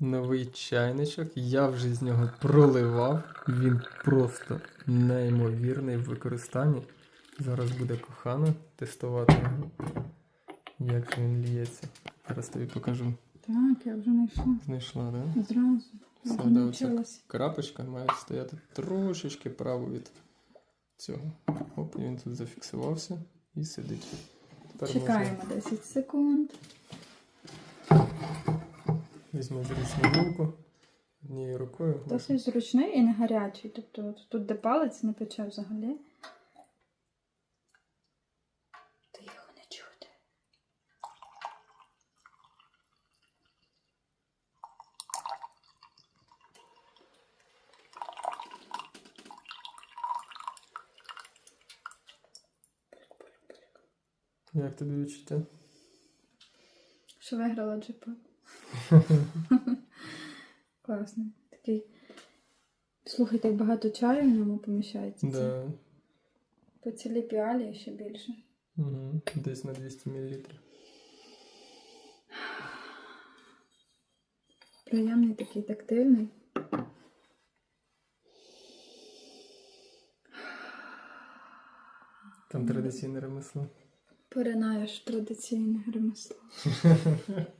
новий чайничок. Я вже з нього проливав. Він просто неймовірний в використанні. Зараз буде кохана тестувати його, як він ліється. Зараз тобі покажу. Так, я вже знайшла. Знайшла, да? Зразу. Все, Вже да. Крапочка має стояти трошечки право від цього. Оп, він тут зафіксувався і сидить. Тепер Чекаємо 10 секунд. Візьму зручну вилку однією рукою. Досить зручний і не гарячий. Тобто тут, де палець не пече взагалі. Тихо не чути. Як тобі відчуття? Що виграла джипа. Класно. Такий. Слухайте, як багато чаю в ньому поміщається. Да. По цілій піалі ще більше. Угу. Десь на 200 мл. Приємний такий тактильний. Там традиційне ремесло. Поринаєш традиційне ремесло.